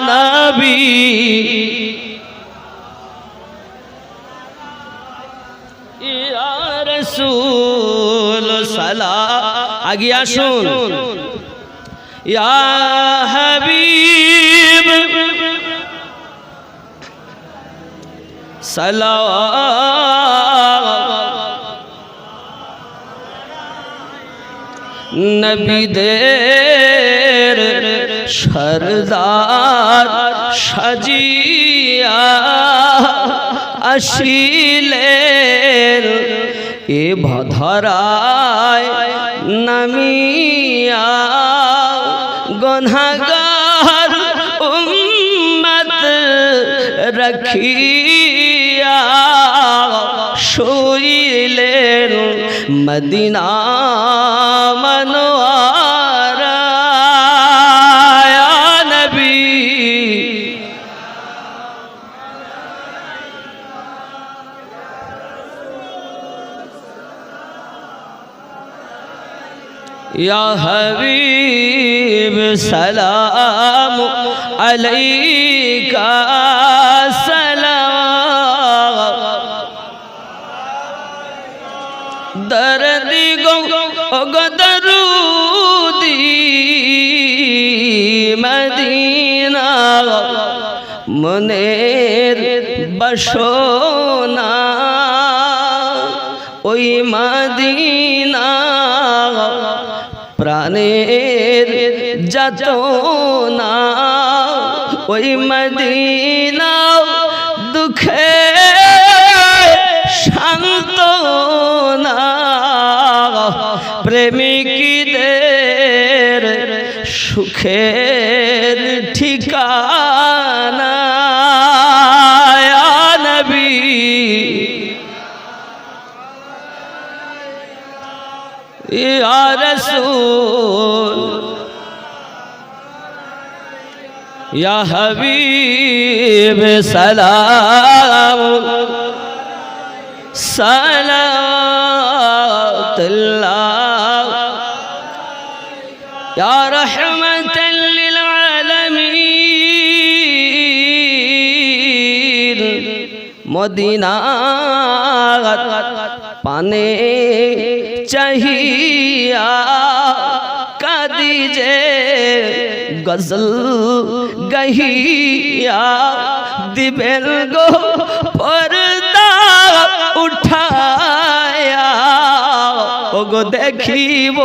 নবী। রসুল সালা আগে আসুন। ইয়া হাবিব। সালা নবী দের সরদার সাজিয়া আসিলেন। এ ভধরায় নামিয়া গনহাগার উম্মত রখিয়া শুইলেন। মদিনা মনোয়ারা يا حبيب سلام عليك سلام দরদি গো গো দরুদি মদিনা মনের বসোনা ওই মদিনা প্রাণের যত না ওই মদিনা দুঃখে শান্ত না প্রেমিকদের সুখের ঠিকানা রসূল হাবিব সালাম আলামিন। মদিনা পানে চাহিয়া কাদি যে গজল গহিয়া দিবেন গো পর্দা উঠায়া ও গো দেখিব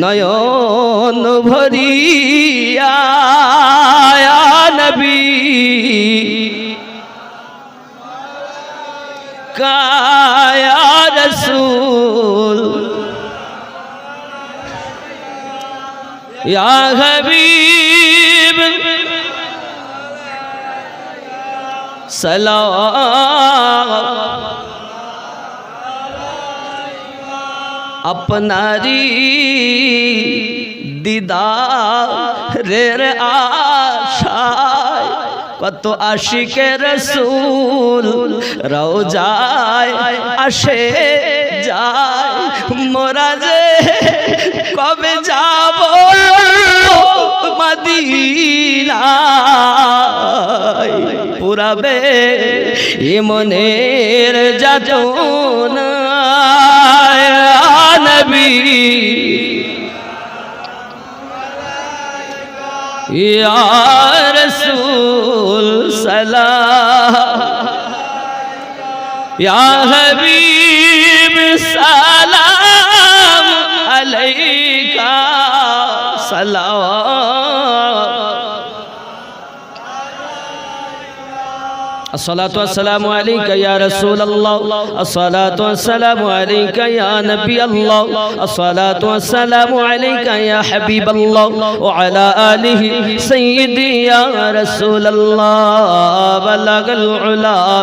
নয়ন ভরিয়া ইয়া হাবিব। সালাম। আপনারি দিদারের আশায় কত আশিকে রসুল রওজায় আসে যায়। মোরা যে কবে যাব? ইমনের যাতনা নবী। ইয়া রসূল সালাম ইয়া হাবিব সালাম আলাইকা। সালাম الصلاة والسلام عليك يا رسول الله. الصلاة والسلام عليك يا نبي الله. الصلاة والسلام عليك يا حبيب الله. وعلى آله سيدي يا رسول الله. بلغ العلا